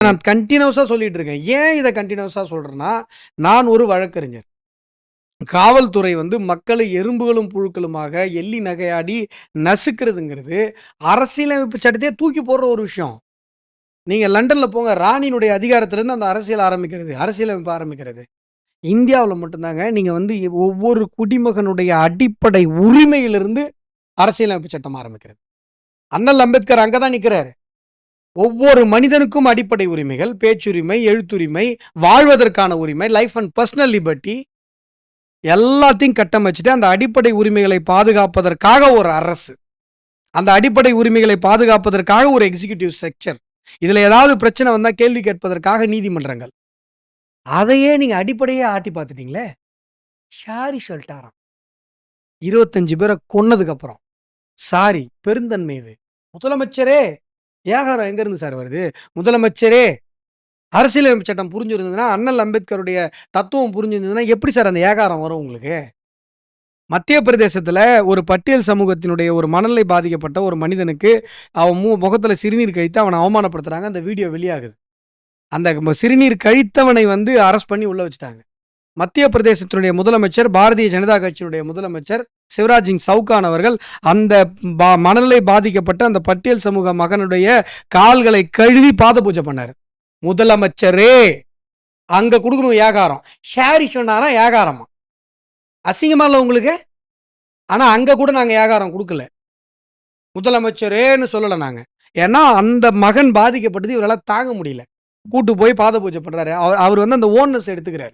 நான் கண்டினியூஸாக சொல்லிட்டு இருக்கேன் ஏன் இதை கண்டினியூஸாக சொல்கிறேன்னா நான் ஒரு வழக்கறிஞர். காவல்துறை வந்து மக்களை எறும்புகளும் புழுக்களுமாக எள்ளி நகையாடி நசுக்கிறதுங்கிறது அரசியலமைப்பு சட்டத்தையே தூக்கி போடுற ஒரு விஷயம். நீங்கள் லண்டனில் போங்க ராணியினுடைய அதிகாரத்திலேருந்து அந்த அரசியல் ஆரம்பிக்கிறது அரசியலமைப்பு ஆரம்பிக்கிறது. இந்தியாவில் மட்டும்தாங்க நீங்கள் வந்து ஒவ்வொரு குடிமகனுடைய அடிப்படை உரிமையிலிருந்து அரசியலமைப்பு சட்டம் ஆரம்பிக்கிறது. அண்ணல் அம்பேத்கர் அங்கே தான் நிற்கிறாரு ஒவ்வொரு மனிதனுக்கும் அடிப்படை உரிமைகள் பேச்சுரிமை எழுத்துரிமை வாழ்வதற்கான உரிமை லைஃப் அண்ட் பர்சனல் லிபர்ட்டி எல்லாத்தையும் கட்டமைச்சிட்டு அந்த அடிப்படை உரிமைகளை பாதுகாப்பதற்காக ஒரு அரசு. அந்த அடிப்படை உரிமைகளை பாதுகாப்பதற்காக ஒரு எக்ஸிகியூட்டிவ் ஸ்ட்ரக்சர் இதில் ஏதாவது பிரச்சனை வந்தால் கேள்வி கேட்பதற்காக நீதிமன்றங்கள். அதையே நீங்கள் அடிப்படையே ஆட்டி பார்த்துட்டீங்களே? ஷாரி சொல்லிட்டாராம். இருபத்தஞ்சு பேரை கொன்னதுக்கப்புறம் சாரி பெருந்தன்மை இது. முதலமைச்சரே ஏகாரம் எங்கேருந்து சார் வருது? முதலமைச்சரே அரசியலமைப்பு சட்டம் புரிஞ்சிருந்ததுன்னா அண்ணல் அம்பேத்கருடைய தத்துவம் புரிஞ்சிருந்ததுன்னா எப்படி சார் அந்த ஏகாரம் வரும் உங்களுக்கு? மத்திய பிரதேசத்தில் ஒரு பட்டியல் சமூகத்தினுடைய ஒரு மனநிலை பாதிக்கப்பட்ட ஒரு மனிதனுக்கு அவன் மு முகத்தில் சிறுநீர் கழித்து அவனை அவமானப்படுத்துகிறாங்க அந்த வீடியோ வெளியாகுது. அந்த சிறுநீர் கழித்தவனை வந்து அரெஸ்ட் பண்ணி உள்ளே வச்சுட்டாங்க. மத்திய பிரதேசத்தினுடைய முதலமைச்சர் பாரதிய ஜனதா கட்சியினுடைய முதலமைச்சர் சிவராஜ் சிங் சவுகான் அவர்கள் அந்த பா- மனநிலை பாதிக்கப்பட்ட அந்த பட்டியல் சமூக மகனுடைய கால்களை கழுவி பாத பூஜை பண்ணார். முதலமைச்சரே அங்கே கொடுக்கணும் ஏகாரம். ஷேரி சொன்னாரா ஏகாரமா? அசிங்கமா இல்லை உங்களுக்கு? ஆனால் அங்கே கூட நாங்கள் ஏகாரம் கொடுக்கல. முதலமைச்சரேன்னு சொல்லலை நாங்கள் ஏன்னா அந்த மகன் பாதிக்கப்பட்டது இவரால் தாங்க முடியல. கூட்டு போய் பாத பூஜை பண்ணுறாரு அவர் அவர் வந்து அந்த ஓன்னஸ் எடுத்துக்கிறார்.